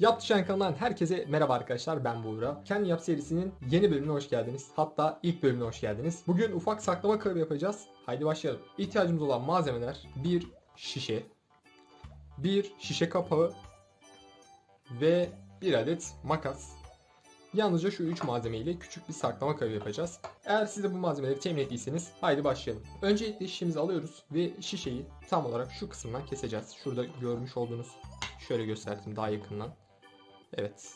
Yap Düşen kanalından herkese merhaba arkadaşlar ben Buğra. Kendi Yap serisinin yeni bölümüne hoş geldiniz. Hatta ilk bölümüne hoş geldiniz. Bugün ufak saklama kabı yapacağız. Haydi başlayalım. İhtiyacımız olan malzemeler bir şişe, bir şişe kapağı ve bir adet makas. Yalnızca şu üç malzemeyle küçük bir saklama kabı yapacağız. Eğer siz de bu malzemeleri temin ettiyseniz haydi başlayalım. Öncelikle şişemizi alıyoruz ve şişeyi tam olarak şu kısımdan keseceğiz. Şurada görmüş olduğunuz şöyle gösterdim daha yakından. Evet.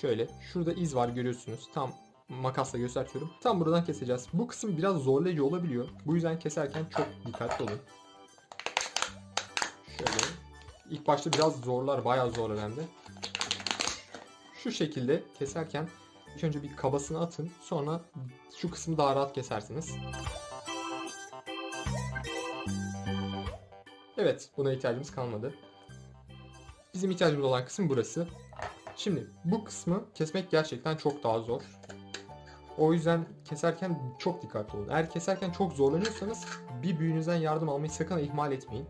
Şöyle. Şurada iz var görüyorsunuz. Tam makasla gösteriyorum. Tam buradan keseceğiz. Bu kısım biraz zorlayıcı olabiliyor. Bu yüzden keserken çok dikkatli olun. Şöyle. İlk başta biraz zorlar. Bayağı zorlar hem de. Şu şekilde keserken ilk önce bir kabasını atın. Sonra şu kısmı daha rahat kesersiniz. Evet. Buna ihtiyacımız kalmadı. Bizim ihtiyacımız olan kısım burası. Şimdi bu kısmı kesmek gerçekten çok daha zor. O yüzden keserken çok dikkatli olun. Eğer keserken çok zorlanıyorsanız bir büyüğünüzden yardım almayı sakın ihmal etmeyin.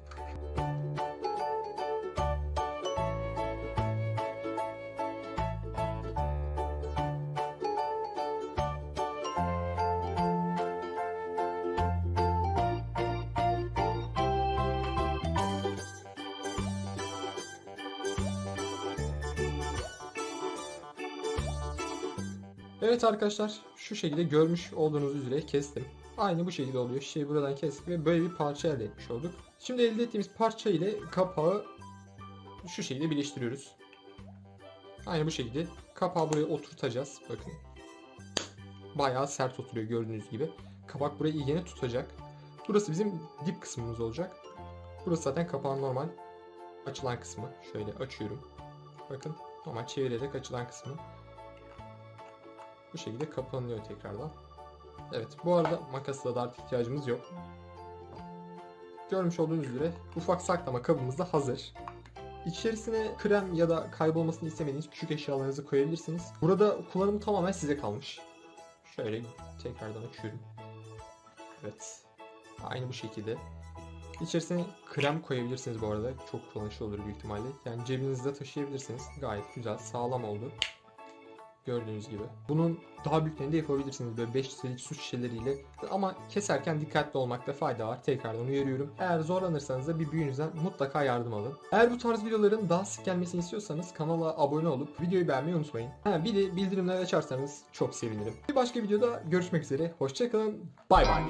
Evet arkadaşlar şu şekilde görmüş olduğunuz üzere kestim. Aynı bu şekilde oluyor. Şişeyi buradan kestik ve böyle bir parça elde etmiş olduk. Şimdi elde ettiğimiz parça ile kapağı şu şekilde birleştiriyoruz. Aynı bu şekilde kapağı buraya oturtacağız. Bakın. Bayağı sert oturuyor gördüğünüz gibi. Kapak burayı iyicene tutacak. Burası bizim dip kısmımız olacak. Burası zaten kapağın normal açılan kısmı. Şöyle açıyorum. Bakın normal çevirerek açılan kısmı. Bu şekilde kapanıyor tekrardan. Evet bu arada makasla da artık ihtiyacımız yok. Görmüş olduğunuz üzere ufak saklama kabımız da hazır. İçerisine krem ya da kaybolmasını istemediğiniz küçük eşyalarınızı koyabilirsiniz. Burada kullanımı tamamen size kalmış. Şöyle tekrardan açıyorum. Evet. Aynı bu şekilde. İçerisine krem koyabilirsiniz bu arada. Çok kullanışlı olur büyük ihtimalle. Yani cebinizde taşıyabilirsiniz. Gayet güzel, sağlam oldu. Gördüğünüz gibi. Bunun daha büyüklerini de yapabilirsiniz böyle 5 litrelik su şişeleriyle. Ama keserken dikkatli olmakta fayda var. Tekrardan uyarıyorum. Eğer zorlanırsanız da bir büyüğünüzden mutlaka yardım alın. Eğer bu tarz videoların daha sık gelmesini istiyorsanız kanala abone olup videoyu beğenmeyi unutmayın. Ha, bir de bildirimleri açarsanız çok sevinirim. Bir başka videoda görüşmek üzere. Hoşçakalın. Bay bay.